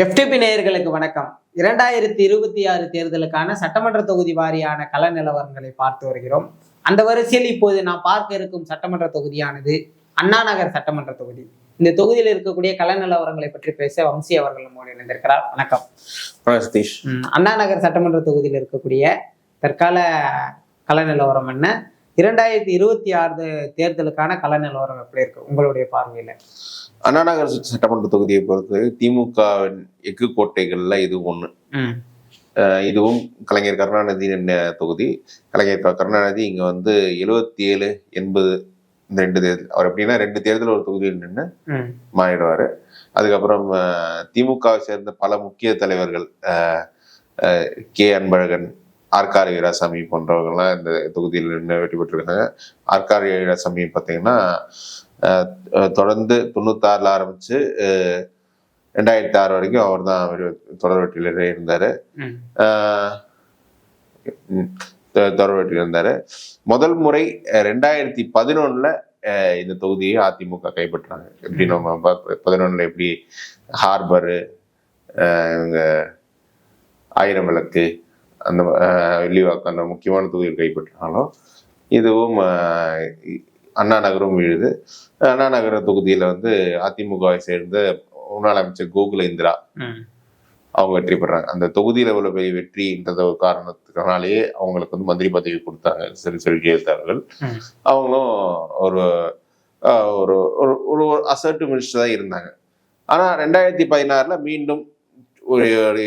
FTP நேயர்களுக்கு வணக்கம். இரண்டாயிரத்தி இருபத்தி ஆறு தேர்தலுக்கான சட்டமன்ற தொகுதி வாரியான கள நிலவரங்களை பார்த்து வருகிறோம். அந்த வரிசையில் இப்போது நாம் பார்க்க இருக்கும் சட்டமன்ற தொகுதியானது அண்ணா நகர் சட்டமன்ற தொகுதி. இந்த தொகுதியில் இருக்கக்கூடிய கள நிலவரங்களை பற்றி பேச வம்சி அவர்கள் நம்மோடு இணைந்திருக்கிறார். வணக்கம். அண்ணா நகர் சட்டமன்ற தொகுதியில் இருக்கக்கூடிய தற்கால கள நிலவரம் என்ன? இரண்டாயிரத்தி இருபத்தி ஆறு தேர்தலுக்கான கள நிலவரம் எப்படி இருக்கு? உங்களுடைய பார்வையில. அண்ணாநகர் சட்டமன்ற தொகுதியை பொறுத்து திமுகவின் எஃகு கோட்டைகள்ல இது ஒண்ணு. இதுவும் கலைஞர் கருணாநிதி தொகுதி. கலைஞர் கருணாநிதி இங்க வந்து எழுபத்தி ஏழு எண்பது இந்த ரெண்டு தேர்தல். அவர் எப்படின்னா ரெண்டு தேர்தல் ஒரு தொகுதியில் நின்று மாறிடுவாரு. அதுக்கப்புறம் திமுகவை சேர்ந்த பல முக்கிய தலைவர்கள் கே அன்பழகன் ஆர்கார் வீராசாமி போன்றவர்கள்லாம் இந்த தொகுதியில் நின்று வெற்றி பெற்றிருக்காங்க. ஆர்கார் வீராசாமி பார்த்தீங்கன்னா தொடர்ந்து தொண்ணூத்தாறுல ஆரம்பிச்சு ரெண்டாயிரத்தி ஆறு வரைக்கும் அவர் தான் தொடர் வெற்றியிலே இருந்தாரு. தொடர் வெற்றியில் இருந்தாரு. முதல் முறை ரெண்டாயிரத்தி பதினொன்னுல அஹ், இந்த தொகுதியை அதிமுக கைப்பற்றாங்க எப்படி நம்ம ப- பதினொன்னுல எப்படி ஹார்பரு இவங்க ஆயிரம் விளக்கு அந்த வெள்ளிவாக்கம் அந்த முக்கியமான தொகுதியில் கைப்பற்றினாலும் இதுவும் அண்ணா நகரும் விழுது. அண்ணா நகர தொகுதியில வந்து அதிமுகவை சேர்ந்த முன்னாள் அமைச்சர் கோகுல இந்திரா அவங்க வெற்றி பெறாங்க. அந்த தொகுதியில உள்ள பெரிய வெற்றின்றது ஒரு காரணத்துக்குனாலேயே அவங்களுக்கு வந்து மந்திரி பதவி கொடுத்தாங்க. சரி சரி ஜெயலலிதா அவர்கள். அவங்களும் ஒரு ஒரு ஒரு ஒரு அசர்ட் மினிஸ்டர் தான் இருந்தாங்க. ஆனா ரெண்டாயிரத்தி பதினாறுல மீண்டும் ஒரு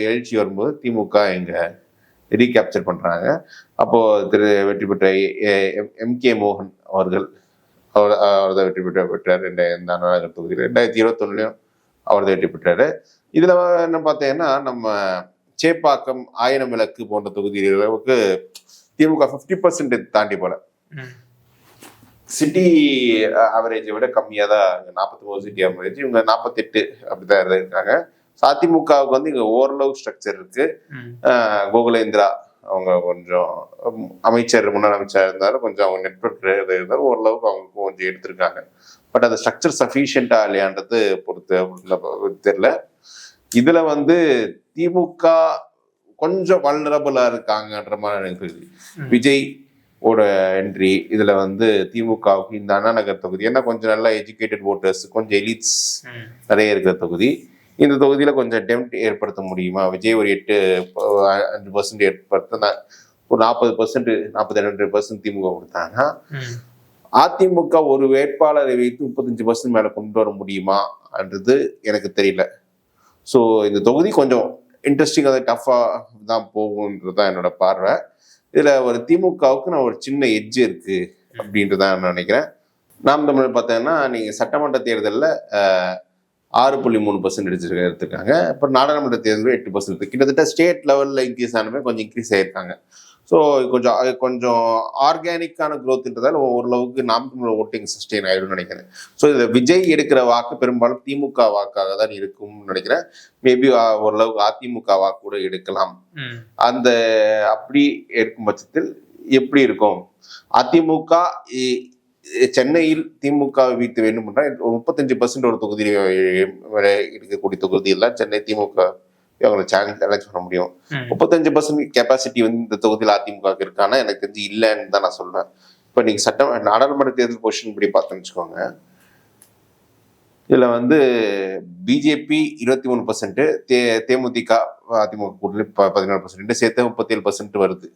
எழுச்சி வரும்போது திமுக இங்க ரீகேப்சர் பண்றாங்க. அப்போ திரு வெற்றி பெற்ற எம் கே மோகன் அவர்கள் அவர் அவர் தான் வெற்றி பெற்ற பெற்றார் ரெண்டாயிரம் நகர் தொகுதியில் ரெண்டாயிரத்தி இருபத்தொன்னுலையும் அவர் தான் வெற்றி பெற்றாரு. இதுல என்ன பார்த்தீங்கன்னா நம்ம சேப்பாக்கம் ஆயிரம் விளக்கு போன்ற தொகுதிகளுக்கு திமுக ஃபிஃப்டி பர்சன்ட் தாண்டி போல. சிட்டி அவரேஜை விட கம்மியாக தான் நாற்பத்தி மூணு சிட்டி அவரேஜ் இவங்க நாற்பத்தெட்டு அப்படிதான் இருக்காங்க. அதிமுகவுக்கு வந்து இங்க ஓரளவு ஸ்ட்ரக்சர் இருக்கு. கோகுலேந்திரா அவங்க கொஞ்சம் அமைச்சர் முன்னாள் அமைச்சர் இருந்தாலும் கொஞ்சம் அவங்க நெட்ஒர்க் இருந்தாலும் ஓரளவுக்கு அவங்க கொஞ்சம் எடுத்திருக்காங்க. பட் அந்த ஸ்ட்ரக்சர் சஃபிஷியண்டா இல்லையான்றது பொறுத்து தெரியல. இதுல வந்து திமுக கொஞ்சம் வல்னரபுளா இருக்காங்கன்ற மாதிரி எனக்கு. விஜய் ஓட என்ட்ரி இதுல வந்து திமுகவுக்கு இந்த அண்ணா நகர் தொகுதி ஏன்னா கொஞ்சம் நல்லா எஜுகேட்டட் ஓட்டர்ஸ் கொஞ்சம் எலிட்ஸ் நிறைய இருக்கிற தொகுதி. இந்த தொகுதியில கொஞ்சம் டெம்ட் ஏற்படுத்த முடியுமா? விஜய் ஒரு எட்டு அஞ்சு பர்சன்ட் ஏற்படுத்த நான் ஒரு நாற்பது பர்சன்ட் நாற்பத்தி ரெண்டு பர்சன்ட் திமுக கொடுத்தாங்கன்னா அதிமுக ஒரு வேட்பாளரை வைத்து முப்பத்தஞ்சு பர்சன்ட் மேல கொண்டு வர முடியுமான்றது எனக்கு தெரியல. ஸோ இந்த தொகுதி கொஞ்சம் இன்ட்ரெஸ்டிங்காக டஃப்பாக தான் போகுன்றது தான் என்னோட பார்வை. இதுல ஒரு திமுகவுக்கு நான் ஒரு சின்ன எட்ஜ் இருக்கு அப்படின்றதான் நான் நினைக்கிறேன். நாம் தமிழர் பார்த்தீங்கன்னா நீங்க சட்டமன்ற தேர்தலில் ஆறு புள்ளி மூணு பர்சன்ட் எடுத்து எடுத்திருக்காங்க இப்போ நாடாளுமன்ற தேர்தலில் எட்டு பர்சன்ட் கிட்டத்தட்ட ஸ்டேட் லெவலில் இன்க்ரீஸ் ஆனமே கொஞ்சம் இன்க்ரீஸ் ஆயிருக்காங்க. ஸோ கொஞ்சம் கொஞ்சம் ஆர்கானிக்கான க்ரோத்ன்றதால ஓரளவுக்கு நாம் தமிழர் ஓட்டிங் சஸ்டெயின் ஆயிடும்னு நினைக்கிறேன். ஸோ இதில் விஜய் எடுக்கிற வாக்கு பெரும்பாலும் திமுக வாக்காக தான் இருக்கும்னு நினைக்கிறேன். மேபி ஓரளவுக்கு அதிமுக வாக்கு கூட எடுக்கலாம். அந்த அப்படி இருக்கும் பட்சத்தில் எப்படி இருக்கும்? அதிமுக சென்னையில் திமுக வீழ்த்த வேண்டும் என்றால் ஒரு முப்பத்தஞ்சு பர்சன்ட் ஒரு தொகுதியில் இருக்கக்கூடிய தொகுதியெல்லாம் சென்னை திமுக அவங்களை சேலஞ்ச் சேலஞ்ச் பண்ண முடியும். முப்பத்தஞ்சு பர்சன்ட் கெப்பாசிட்டி வந்து இந்த தொகுதியில் அதிமுக இருக்கானா? எனக்கு தெரிஞ்சு இல்லைன்னு தான் நான் சொல்றேன். இப்போ நீங்க சட்டம் நாடாளுமன்ற தேர்தல் பொசிஷன் படி பார்த்தோன்னு வச்சுக்கோங்க. இதுல வந்து பிஜேபி இருபத்தி மூணு பர்சன்ட் தே தேமுதிக அதிமுக கூட்டணி பதினாலு பர்சன்ட் சேர்த்து முப்பத்தேழு பர்சன்ட் வருது.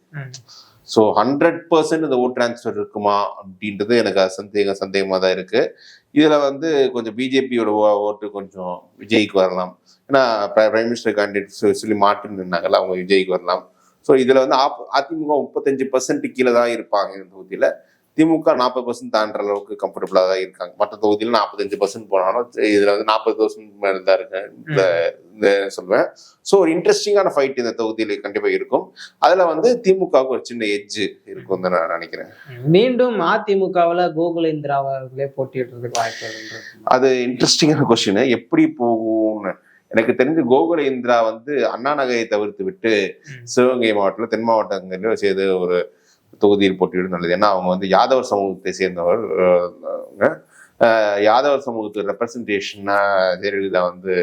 ஸோ ஹண்ட்ரட் பர்சன்ட் இந்த ஓட் டிரான்ஸ்ஃபர் இருக்குமா அப்படின்றது எனக்கு சந்தேகம் சந்தேகமாக தான் இருக்கு. இதில் வந்து கொஞ்சம் பிஜேபியோட ஓட்டு கொஞ்சம் விஜய்க்கு வரலாம். ஏன்னா பிரைம் மினிஸ்டர் கேண்டிடேட் சொல்லி மாட்டு நின்னாங்கல்ல அவங்க விஜய்க்கு வரலாம். ஸோ இதில் வந்து ஆப்- அதிமுக முப்பத்தஞ்சு பர்சன்ட் கீழே தான் இருப்பாங்க இந்த தொகுதியில். திமுக நாற்பது பர்சன்ட் தாண்டுற அளவுக்கு கம்ஃபர்டபுளாக தான் இருக்காங்க. மற்ற தொகுதியில் நாற்பத்தஞ்சு பர்சன்ட் போனாலும் இதுல வந்து நாற்பது பர்சன்ட் மேலே தான் இருக்கு. இந்த சொல்லுவேன் ஸோ ஒரு இன்ட்ரெஸ்டிங்கான ஃபைட் இந்த தொகுதியில கண்டிப்பா இருக்கும். அதுல வந்து திமுகவுக்கு ஒரு சின்ன எட்ஜ் இருக்கும் தான் நான் நினைக்கிறேன். மீண்டும் அதிமுகவுல கோகுலேந்திரா அவர்களே போட்டியிடுறதுக்கு வாய்ப்பு. அது இன்ட்ரெஸ்டிங்கான கொஸ்டின் எப்படி போகும்னு? எனக்கு தெரிஞ்சு கோகுல இந்திரா வந்து அண்ணா நகரை தவிர்த்து விட்டு. சிவகங்கை மாவட்டத்தில் தென் மாவட்டங்களில் செய்து ஒரு தொகுதியில் போட்டியிடும் நல்லது ஏன்னா அவங்க வந்து யாதவர் சமூகத்தை சேர்ந்தவர் யாதவர் சமூகத்துக்கு ரெப்ரசன்டேஷனா ஜெயலலிதா வந்து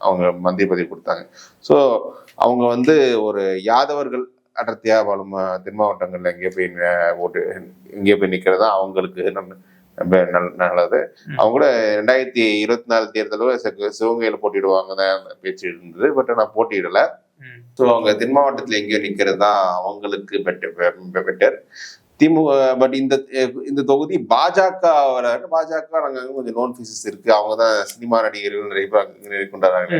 அவங்க மந்திரி பதவி கொடுத்தாங்க ஸோ அவங்க வந்து ஒரு யாதவர்கள் அடர்த்தியா அஹ், தென் மாவட்டங்கள்ல எங்கேயோ போய் ஓட்டு எங்கேயோ போய் நிற்கிறது தான் அவங்களுக்கு நம்ம ரொம்ப நல்- நல்லது. அவங்க கூட ரெண்டாயிரத்தி இருபத்தி நாலு தேர்தலும் சி- சிவகங்கையில போட்டிடுவாங்க தான் பேச்சு இருந்தது பட் நான் போட்டியிடல. ஸோ அவங்க தென் மாவட்டத்தில் எங்கேயோ நிற்கிறது தான் அவங்களுக்கு பெட்டர் பெட்டர் திமுக பட் இந்த இந்த தொகுதி பாஜக பாஜக நாங்கள் கொஞ்சம் லோன் ஃபீஸஸ் இருக்கு. அவங்க தான் சினிமா நடிகர்கள் நிறைய பேர் அங்க கொண்டாடுறாங்க.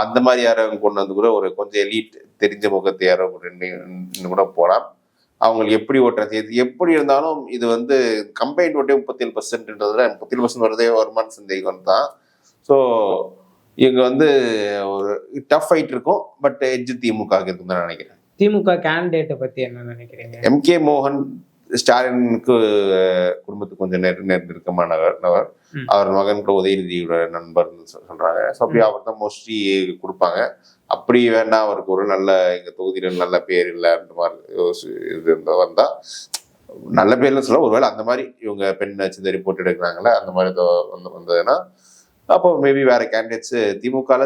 அந்த மாதிரி யாரும் கொண்டு வந்து கூட ஒரு கொஞ்சம் எலீட் தெரிஞ்ச முகத்தை யாரோ கூட போகலாம் அவங்களுக்கு எப்படி ஓட்டுறது? இது எப்படி இருந்தாலும் இது வந்து கம்பைன் ஓட்டே முப்பத்தி ஏழு பர்சன்ட்ன்றதுல முப்பத்தி ஏழு பர்சன்ட் வருதே வருமானு சந்தேகம் தான் ஸோ இங்க வந்து ஒரு டஃப் ஃபைட் இருக்கும் பட் எட்ஜ் திமுக இருக்கும் தான் நினைக்கிறேன். திமுக கேண்டிடேட்டை பத்தி என்ன நினைக்கிறீங்க? எம்கே மோகன் ஸ்டாலினுக்கு குடும்பத்துக்கு கொஞ்சம் நெரு நெருக்கமானவர் நபர். அவர் மகன் கூட உதயநிதியோட நண்பர்னு சொல்றாங்க. ஸோ அப்படி அவர் தான் மோஸ்ட்லி கொடுப்பாங்க. அப்படி வேண்டாம் அவருக்கு ஒரு நல்ல எங்க தொகுதியில நல்ல பேர் இல்லை அந்த மாதிரி யோசி- இது இருந்தா வந்தா நல்ல பேர்னு சொல்ல ஒருவேளை அந்த மாதிரி இவங்க பெண் சிந்தரி போட்டு எடுக்கிறாங்களே அந்த மாதிரி வந்து வந்ததுன்னா அப்போ மேபி வேற கேண்டிடேட்ஸ் திமுகல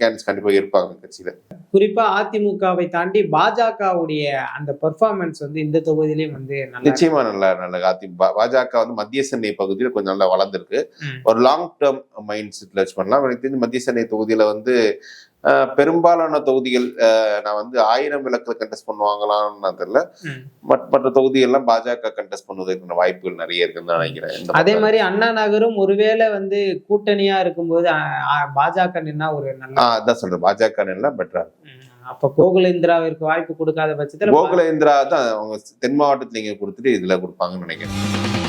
கேண்டிடேட்ஸ் கண்டிப்பா இருப்பாங்க கட்சியில. குறிப்பா அதிமுகவை தாண்டி பாஜகவுடைய அந்த பெர்ஃபார்மன்ஸ் வந்து இந்த தொகுதியிலயும் வந்து நிச்சயமா நல்ல நல்ல அதி பா- பாஜக வந்து மத்திய சென்னை பகுதியில் கொஞ்சம் நல்லா வளர்ந்துருக்கு. ஒரு லாங் டேர்ம் மைண்ட் செட்ல வச்சு பண்ணலாம். எனக்கு தெரிஞ்சு மத்திய சென்னை தொகுதியில வந்து பெரும்பாலான தொகுதிகள் அஹ், நான் வந்து ஆயிரம் விளக்குல கண்டெஸ்ட் பண்ணுவாங்களான்னு நான் தெரியல. மற்ற தொகுதிகள்லாம் பாஜக கண்டெஸ்ட் பண்ணுவதற்கான வாய்ப்புகள் நிறைய இருக்குன்னு தான் நினைக்கிறேன் அதே. மாதிரி அண்ணா நகரும் ஒருவேளை வந்து கூட்டணியா இருக்கும்போது பாஜக நின்னா ஒரு நல்ல அதான் சொல்றேன் பாஜக எல்லாம் பெட்டரா ம். அப்ப கோகுலேந்திராவிற்கு வாய்ப்பு கொடுக்காத பட்சத்துல கோகுலேந்திரா தான் அவங்க தென் மாவட்டத்துல இங்க கொடுத்துட்டு இதுல கொடுப்பாங்கன்னு நினைக்கிறேன்